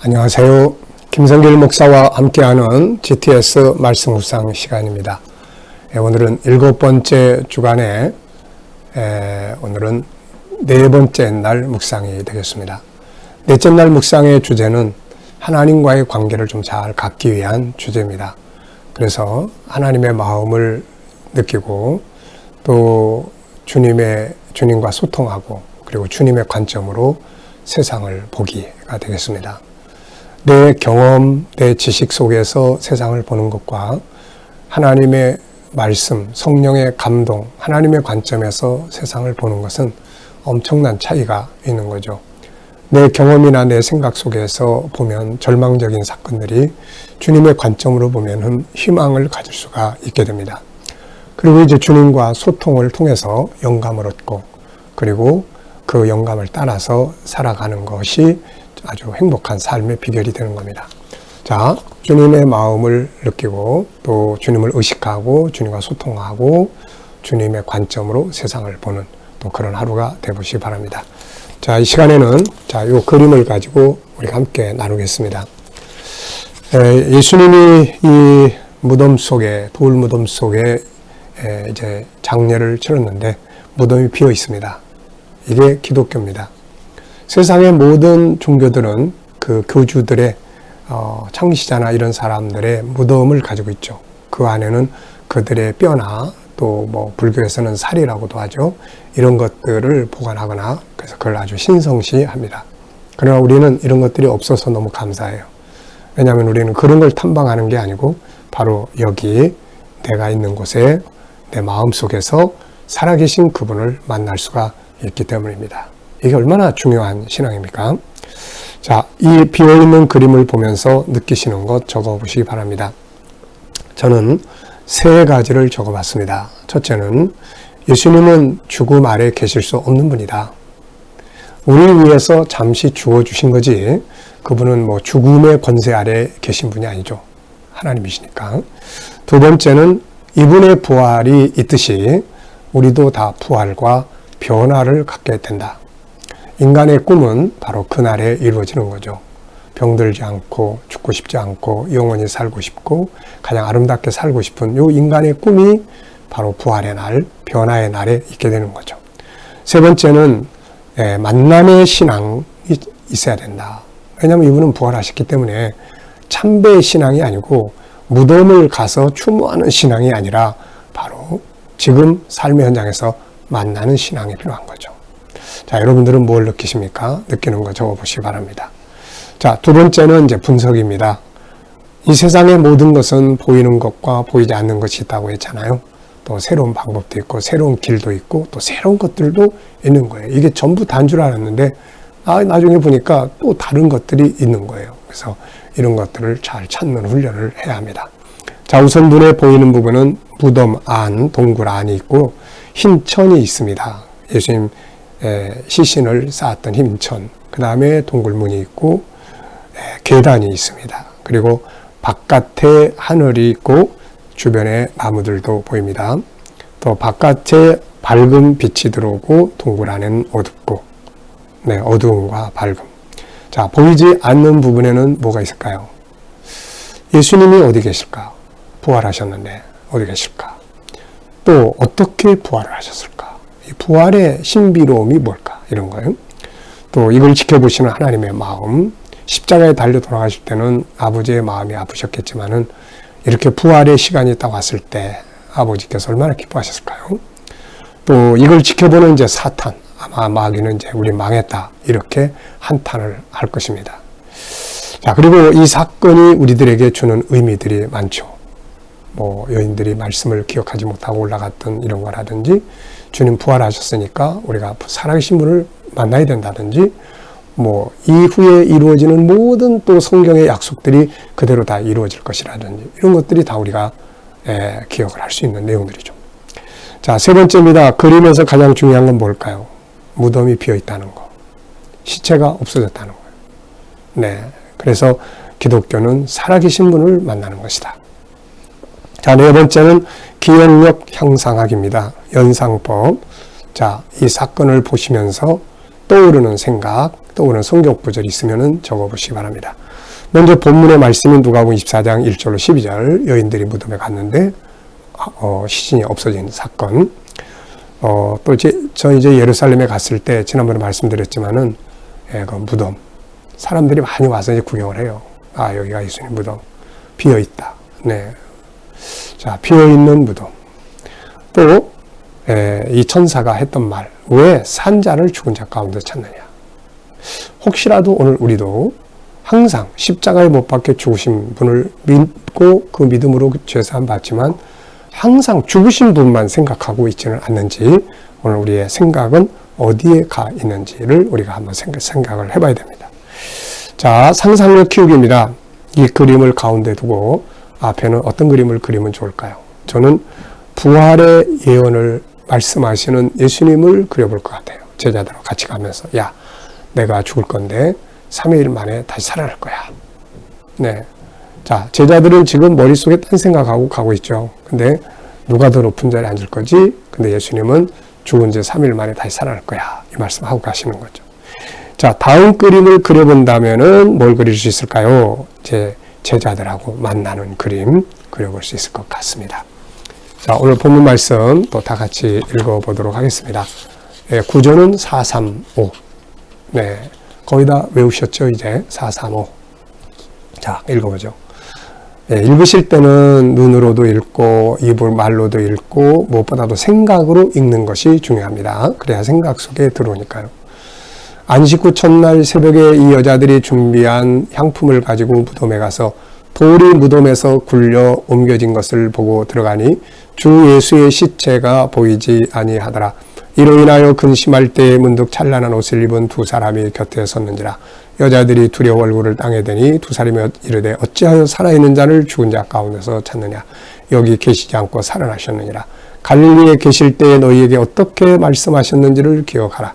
안녕하세요. 김성길 목사와 함께하는 GTS 말씀 묵상 시간입니다. 예, 오늘은 일곱 번째 주간에 에, 오늘은 네 번째 날 묵상이 되겠습니다. 넷째 날 묵상의 주제는 하나님과의 관계를 좀 잘 갖기 위한 주제입니다. 그래서 하나님의 마음을 느끼고 또 주님의 주님과 소통하고 그리고 주님의 관점으로 세상을 보기가 되겠습니다. 내 경험, 내 지식 속에서 세상을 보는 것과 하나님의 말씀, 성령의 감동, 하나님의 관점에서 세상을 보는 것은 엄청난 차이가 있는 거죠. 내 경험이나 내 생각 속에서 보면 절망적인 사건들이 주님의 관점으로 보면 희망을 가질 수가 있게 됩니다. 그리고 이제 주님과 소통을 통해서 영감을 얻고 그리고 그 영감을 따라서 살아가는 것이 아주 행복한 삶의 비결이 되는 겁니다. 자, 주님의 마음을 느끼고 또 주님을 의식하고 주님과 소통하고 주님의 관점으로 세상을 보는 또 그런 하루가 되보시기 바랍니다. 자, 이 시간에는 자, 이 그림을 가지고 우리가 함께 나누겠습니다. 에, 예수님이 이 무덤 속에, 돌 무덤 속에 에, 이제 장례를 치렀는데 무덤이 비어 있습니다. 이게 기독교입니다. 세상의 모든 종교들은 그 교주들의 어, 창시자나 이런 사람들의 무덤을 가지고 있죠. 그 안에는 그들의 뼈나 또 뭐 불교에서는 살이라고도 하죠. 이런 것들을 보관하거나 그래서 그걸 아주 신성시합니다. 그러나 우리는 이런 것들이 없어서 너무 감사해요. 왜냐하면 우리는 그런 걸 탐방하는 게 아니고 바로 여기 내가 있는 곳에 내 마음 속에서 살아계신 그분을 만날 수가 있기 때문입니다. 이게 얼마나 중요한 신앙입니까? 자, 이 비어있는 그림을 보면서 느끼시는 것 적어보시기 바랍니다. 저는 세 가지를 적어봤습니다. 첫째는 예수님은 죽음 아래 계실 수 없는 분이다. 우리를 위해서 잠시 죽어주신 거지, 그분은 뭐 죽음의 권세 아래 계신 분이 아니죠. 하나님이시니까. 두 번째는 이분의 부활이 있듯이 우리도 다 부활과 변화를 갖게 된다. 인간의 꿈은 바로 그날에 이루어지는 거죠. 병들지 않고 죽고 싶지 않고 영원히 살고 싶고 가장 아름답게 살고 싶은 요 인간의 꿈이 바로 부활의 날, 변화의 날에 있게 되는 거죠. 세 번째는 예, 만남의 신앙이 있어야 된다. 왜냐하면 이분은 부활하셨기 때문에 참배의 신앙이 아니고 무덤을 가서 추모하는 신앙이 아니라 바로 지금 삶의 현장에서 만나는 신앙이 필요한 거죠. 자, 여러분들은 뭘 느끼십니까? 느끼는 거 적어보시기 바랍니다. 자, 두 번째는 이제 분석입니다. 이 세상의 모든 것은 보이는 것과 보이지 않는 것이 있다고 했잖아요. 또 새로운 방법도 있고, 새로운 길도 있고, 또 새로운 것들도 있는 거예요. 이게 전부 단 줄 알았는데, 아, 나중에 보니까 또 다른 것들이 있는 거예요. 그래서 이런 것들을 잘 찾는 훈련을 해야 합니다. 자, 우선 눈에 보이는 부분은 무덤 안, 동굴 안이 있고, 흰 천이 있습니다. 예수님 시신을 쌓았던 흰천, 그 다음에 동굴문이 있고 계단이 있습니다. 그리고 바깥에 하늘이 있고 주변에 나무들도 보입니다. 또 바깥에 밝은 빛이 들어오고 동굴 안에는 어둡고 네, 어두움과 밝음. 자, 보이지 않는 부분에는 뭐가 있을까요? 예수님이 어디 계실까? 부활하셨는데 어디 계실까? 또 어떻게 부활을 하셨을까? 이 부활의 신비로움이 뭘까? 이런 거예요. 또 이걸 지켜보시는 하나님의 마음, 십자가에 달려 돌아가실 때는 아버지의 마음이 아프셨겠지만은 이렇게 부활의 시간이 딱 왔을 때 아버지께서 얼마나 기뻐하셨을까요? 또 이걸 지켜보는 이제 사탄, 아마 마귀는 이제 우리 망했다. 이렇게 한탄을 할 것입니다. 자, 그리고 이 사건이 우리들에게 주는 의미들이 많죠. 뭐 여인들이 말씀을 기억하지 못하고 올라갔던 이런 거라든지 주님 부활하셨으니까 우리가 살아계신 분을 만나야 된다든지 뭐 이후에 이루어지는 모든 또 성경의 약속들이 그대로 다 이루어질 것이라든지 이런 것들이 다 우리가 예, 기억을 할 수 있는 내용들이죠. 자, 세 번째입니다. 그림에서 가장 중요한 건 뭘까요? 무덤이 비어 있다는 거. 시체가 없어졌다는 거예요. 네. 그래서 기독교는 살아계신 분을 만나는 것이다. 자, 네 번째는 기억력 향상학입니다. 연상법. 자, 이 사건을 보시면서 떠오르는 생각, 떠오르는 성경 구절이 있으면 적어보시기 바랍니다. 먼저 본문의 말씀인 누가복음 24장 1절로 12절 여인들이 무덤에 갔는데 어, 시신이 없어진 사건. 어, 또 이제 저 이제 예루살렘에 갔을 때 지난번에 말씀드렸지만은 예, 그 무덤 사람들이 많이 와서 이제 구경을 해요. 아 여기가 예수님 무덤 비어 있다. 네. 자 비어 있는 무덤. 또 예, 이 천사가 했던 말. 왜 산자를 죽은 자 가운데 찾느냐. 혹시라도 오늘 우리도 항상 십자가에 못 박혀 죽으신 분을 믿고 그 믿음으로 죄사함 받지만 항상 죽으신 분만 생각하고 있지는 않는지 오늘 우리의 생각은 어디에 가 있는지를 우리가 한번 생각을 해봐야 됩니다. 자, 상상력 키우기입니다. 이 그림을 가운데 두고 앞에는 어떤 그림을 그리면 좋을까요? 저는 부활의 예언을 말씀하시는 예수님을 그려볼 것 같아요. 제자들하고 같이 가면서 야, 내가 죽을 건데 3일 만에 다시 살아날 거야. 네. 자, 제자들은 지금 머릿속에 딴 생각하고 가고 있죠. 근데 누가 더 높은 자리에 앉을 거지? 근데 예수님은 죽은 지 3일 만에 다시 살아날 거야. 이 말씀하고 가시는 거죠. 자, 다음 그림을 그려본다면은 뭘 그릴 수 있을까요? 제 제자들하고 만나는 그림 그려볼 수 있을 것 같습니다. 자, 오늘 본문 말씀 또 다 같이 읽어보도록 하겠습니다. 예, 구조는 435. 네. 거의 다 외우셨죠, 이제? 435. 자, 읽어보죠. 네, 읽으실 때는 눈으로도 읽고, 입을 말로도 읽고, 무엇보다도 생각으로 읽는 것이 중요합니다. 그래야 생각 속에 들어오니까요. 안식 후 첫날 새벽에 이 여자들이 준비한 향품을 가지고 무덤에 가서 돌이 무덤에서 굴려 옮겨진 것을 보고 들어가니 주 예수의 시체가 보이지 아니하더라. 이로 인하여 근심할 때에 문득 찬란한 옷을 입은 두 사람이 곁에 섰는지라. 여자들이 두려워 얼굴을 땅에 대니 두 사람이 이르되 어찌하여 살아있는 자를 죽은 자 가운데서 찾느냐? 여기 계시지 않고 살아나셨느니라. 갈릴리에 계실 때에 너희에게 어떻게 말씀하셨는지를 기억하라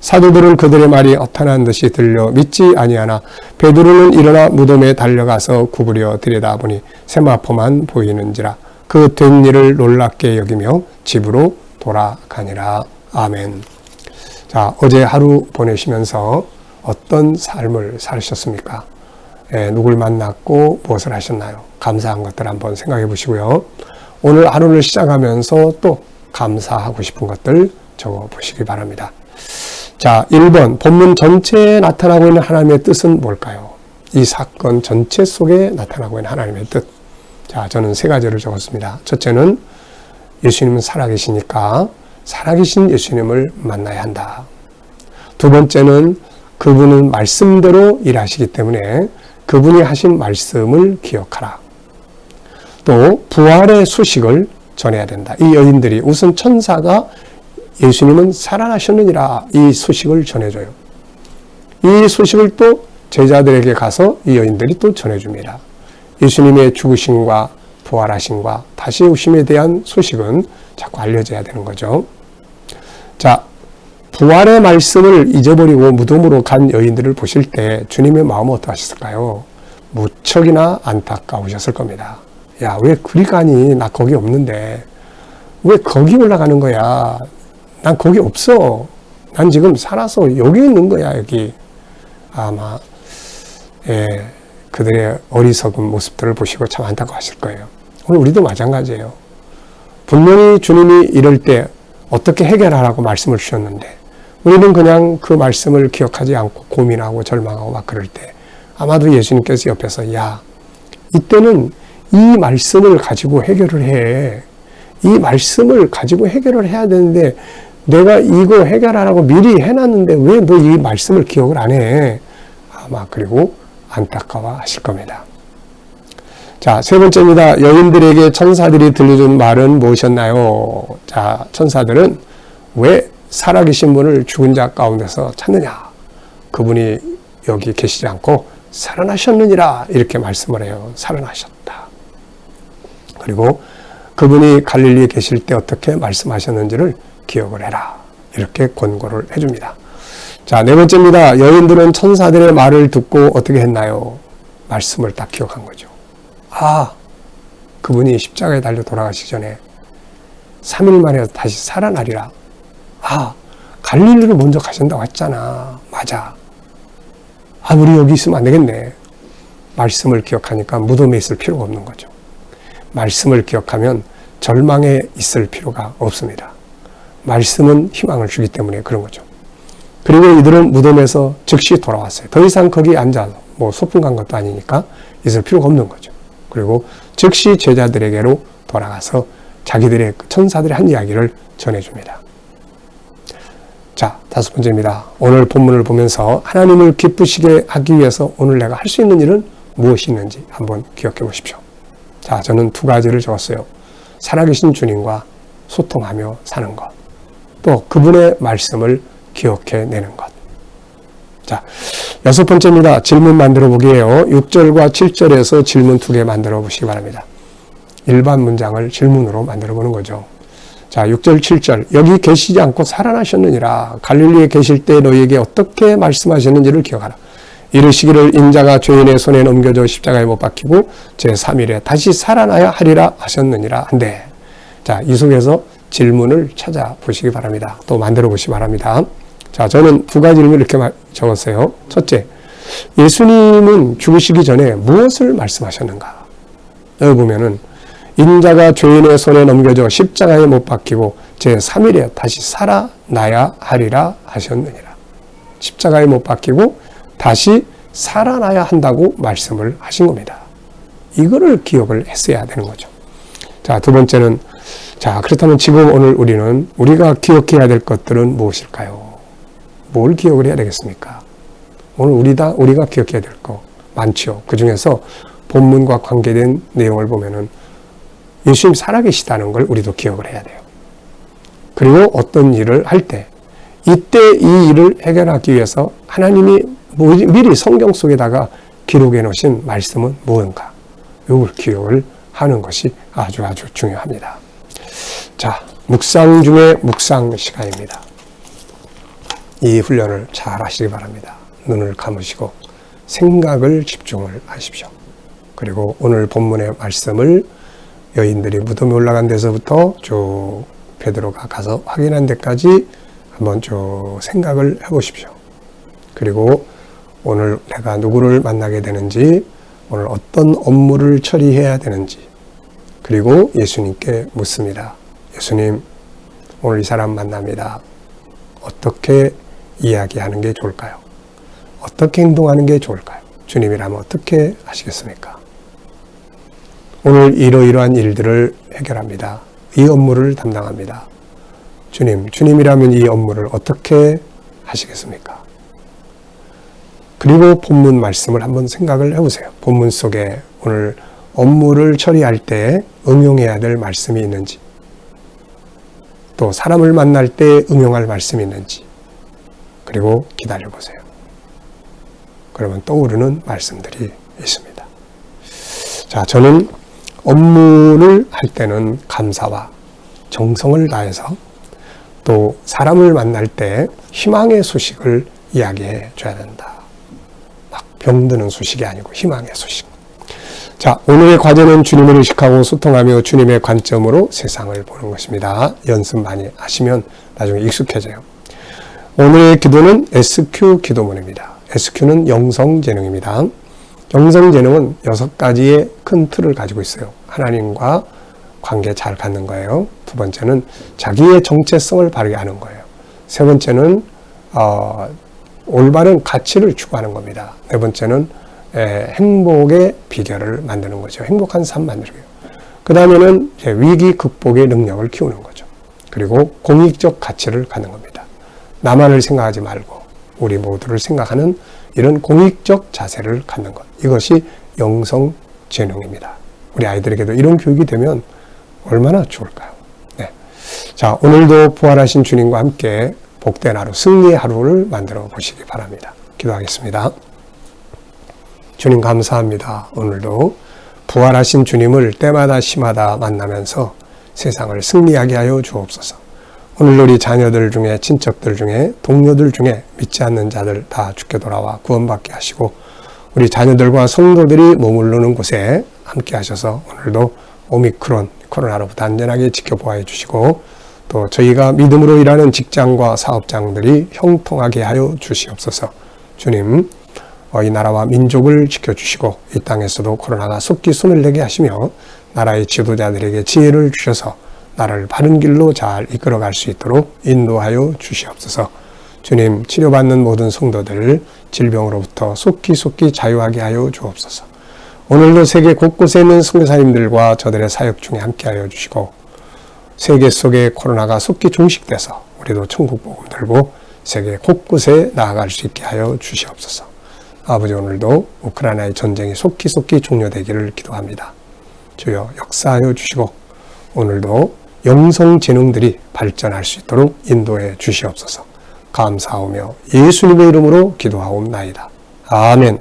사도들은 그들의 말이 어탄한 듯이 들려 믿지 아니하나 베드로는 일어나 무덤에 달려가서 구부려 들여다보니 세마포만 보이는지라 그 된 일을 놀랍게 여기며 집으로 돌아가니라 아멘. 자 어제 하루 보내시면서 어떤 삶을 사셨습니까? 예, 누굴 만났고 무엇을 하셨나요? 감사한 것들 한번 생각해 보시고요. 오늘 하루를 시작하면서 또 감사하고 싶은 것들 적어 보시기 바랍니다. 자, 1번. 본문 전체에 나타나고 있는 하나님의 뜻은 뭘까요? 이 사건 전체 속에 나타나고 있는 하나님의 뜻. 자, 저는 세 가지를 적었습니다. 첫째는 예수님은 살아계시니까 살아계신 예수님을 만나야 한다. 두 번째는 그분은 말씀대로 일하시기 때문에 그분이 하신 말씀을 기억하라. 또 부활의 소식을 전해야 된다. 이 여인들이 우선 천사가 예수님은 살아나셨느니라 이 소식을 전해줘요. 이 소식을 또 제자들에게 가서 이 여인들이 또 전해줍니다. 예수님의 죽으심과 부활하심과 다시 오심에 대한 소식은 자꾸 알려져야 되는 거죠. 자, 부활의 말씀을 잊어버리고 무덤으로 간 여인들을 보실 때 주님의 마음은 어떠하셨을까요? 무척이나 안타까우셨을 겁니다. 야, 왜 그리 가니? 나 거기 없는데. 왜 거기 올라가는 거야? 난 거기 없어. 난 지금 살아서 여기 있는 거야, 여기. 아마, 예, 그들의 어리석은 모습들을 보시고 참 안타까워하실 거예요. 오늘 우리도 마찬가지예요. 분명히 주님이 이럴 때 어떻게 해결하라고 말씀을 주셨는데, 우리는 그냥 그 말씀을 기억하지 않고 고민하고 절망하고 막 그럴 때 아마도 예수님께서 옆에서 야 이때는 이 말씀을 가지고 해결을 해. 이 말씀을 가지고 해결을 해야 되는데 내가 이거 해결하라고 미리 해놨는데 왜 너 이 말씀을 기억을 안 해? 아마 그리고 안타까워 하실 겁니다. 자, 세 번째입니다. 여인들에게 천사들이 들려준 말은 무엇이었나요? 자, 천사들은 왜 살아계신 분을 죽은 자 가운데서 찾느냐? 그분이 여기 계시지 않고 살아나셨느니라 이렇게 말씀을 해요. 살아나셨다. 그리고 그분이 갈릴리에 계실 때 어떻게 말씀하셨는지를 기억을 해라. 이렇게 권고를 해줍니다. 자, 네 번째입니다. 여인들은 천사들의 말을 듣고 어떻게 했나요? 말씀을 딱 기억한 거죠. 아, 그분이 십자가에 달려 돌아가시기 전에 3일 만에 다시 살아나리라. 아, 갈릴리로 먼저 가신다고 했잖아. 맞아. 아, 우리 여기 있으면 안 되겠네. 말씀을 기억하니까 무덤에 있을 필요가 없는 거죠. 말씀을 기억하면 절망에 있을 필요가 없습니다. 말씀은 희망을 주기 때문에 그런 거죠. 그리고 이들은 무덤에서 즉시 돌아왔어요. 더 이상 거기 앉아서 뭐 소풍 간 것도 아니니까 있을 필요가 없는 거죠. 그리고 즉시 제자들에게로 돌아가서 자기들의 천사들의 한 이야기를 전해줍니다. 자, 다섯 번째입니다. 오늘 본문을 보면서 하나님을 기쁘시게 하기 위해서 오늘 내가 할 수 있는 일은 무엇이 있는지 한번 기억해 보십시오. 자, 저는 두 가지를 적었어요. 살아계신 주님과 소통하며 사는 것. 또 그분의 말씀을 기억해 내는 것. 자, 여섯 번째입니다. 질문 만들어 보기에요. 6절과 7절에서 질문 두 개 만들어 보시기 바랍니다. 일반 문장을 질문으로 만들어 보는 거죠. 자, 6절, 7절. 여기 계시지 않고 살아나셨느니라. 갈릴리에 계실 때 너희에게 어떻게 말씀하셨는지를 기억하라. 이르시기를 인자가 죄인의 손에 넘겨져 십자가에 못 박히고 제3일에 다시 살아나야 하리라 하셨느니라 한데. 자, 이 속에서 질문을 찾아보시기 바랍니다. 또 만들어 보시기 바랍니다. 자, 저는 두 가지 질문을 이렇게 적었어요. 첫째, 예수님은 죽으시기 전에 무엇을 말씀하셨는가? 여기 보면은 인자가 죄인의 손에 넘겨져 십자가에 못 박히고 제 3일에 다시 살아나야 하리라 하셨느니라. 십자가에 못 박히고 다시 살아나야 한다고 말씀을 하신 겁니다. 이거를 기억을 했어야 되는 거죠. 자, 두 번째는 자, 그렇다면 지금 오늘 우리는 우리가 기억해야 될 것들은 무엇일까요? 뭘 기억을 해야 되겠습니까? 오늘 우리다, 우리가 기억해야 될 거 많죠. 그 중에서 본문과 관계된 내용을 보면은 예수님 살아계시다는 걸 우리도 기억을 해야 돼요. 그리고 어떤 일을 할 때, 이때 이 일을 해결하기 위해서 하나님이 미리 성경 속에다가 기록해 놓으신 말씀은 무언가. 이걸 기억을 하는 것이 아주 아주 중요합니다. 자, 묵상 중에 묵상 시간입니다. 이 훈련을 잘 하시기 바랍니다. 눈을 감으시고 생각을 집중을 하십시오. 그리고 오늘 본문의 말씀을 여인들이 무덤에 올라간 데서부터 쭉 베드로가 가서 확인한 데까지 한번 쭉 생각을 해보십시오. 그리고 오늘 내가 누구를 만나게 되는지, 오늘 어떤 업무를 처리해야 되는지, 그리고 예수님께 묻습니다. 예수님, 오늘 이 사람 만납니다. 어떻게 이야기하는 게 좋을까요? 어떻게 행동하는 게 좋을까요? 주님이라면 어떻게 하시겠습니까? 오늘 이러이러한 일들을 해결합니다. 이 업무를 담당합니다. 주님, 주님이라면 이 업무를 어떻게 하시겠습니까? 그리고 본문 말씀을 한번 생각을 해보세요. 본문 속에 오늘 업무를 처리할 때 응용해야 될 말씀이 있는지, 또 사람을 만날 때 응용할 말씀이 있는지, 그리고 기다려 보세요. 그러면 떠오르는 말씀들이 있습니다. 자, 저는 업무를 할 때는 감사와 정성을 다해서 또 사람을 만날 때 희망의 소식을 이야기해 줘야 된다. 막 병드는 소식이 아니고 희망의 소식. 자, 오늘의 과제는 주님을 의식하고 소통하며 주님의 관점으로 세상을 보는 것입니다. 연습 많이 하시면 나중에 익숙해져요. 오늘의 기도는 SQ 기도문입니다. SQ는 영성재능입니다. 영성재능은 여섯 가지의 큰 틀을 가지고 있어요. 하나님과 관계 잘 갖는 거예요. 두 번째는 자기의 정체성을 바르게 하는 거예요. 세 번째는 어, 올바른 가치를 추구하는 겁니다. 네 번째는 에, 행복의 비결을 만드는 거죠. 행복한 삶 만들고요. 그 다음에는 위기 극복의 능력을 키우는 거죠. 그리고 공익적 가치를 갖는 겁니다. 나만을 생각하지 말고 우리 모두를 생각하는 이런 공익적 자세를 갖는 것. 이것이 영성 재능입니다. 우리 아이들에게도 이런 교육이 되면 얼마나 좋을까요? 네. 자, 오늘도 부활하신 주님과 함께 복된 하루, 승리의 하루를 만들어 보시기 바랍니다. 기도하겠습니다. 주님 감사합니다. 오늘도 부활하신 주님을 때마다 시마다 만나면서 세상을 승리하게 하여 주옵소서. 오늘 우리 자녀들 중에 친척들 중에 동료들 중에 믿지 않는 자들 다 죽게 돌아와 구원받게 하시고 우리 자녀들과 성도들이 머무르는 곳에 함께 하셔서 오늘도 오미크론 코로나로부터 안전하게 지켜보아 주시고 또 저희가 믿음으로 일하는 직장과 사업장들이 형통하게 하여 주시옵소서. 주님, 어, 이 나라와 민족을 지켜주시고 이 땅에서도 코로나가 속기 손을 내게 하시며 나라의 지도자들에게 지혜를 주셔서 나라를 바른 길로 잘 이끌어갈 수 있도록 인도하여 주시옵소서. 주님, 치료받는 모든 성도들 질병으로부터 속기 속기 자유하게 하여 주옵소서. 오늘도 세계 곳곳에 있는 선교사님들과 저들의 사역 중에 함께하여 주시고 세계 속에 코로나가 속기 종식돼서 우리도 천국 복음 들고 세계 곳곳에 나아갈 수 있게 하여 주시옵소서. 아버지 오늘도 우크라이나의 전쟁이 속히 속히 종료되기를 기도합니다. 주여 역사하여 주시고 오늘도 영성 재능들이 발전할 수 있도록 인도해 주시옵소서. 감사하며 예수님의 이름으로 기도하옵나이다. 아멘.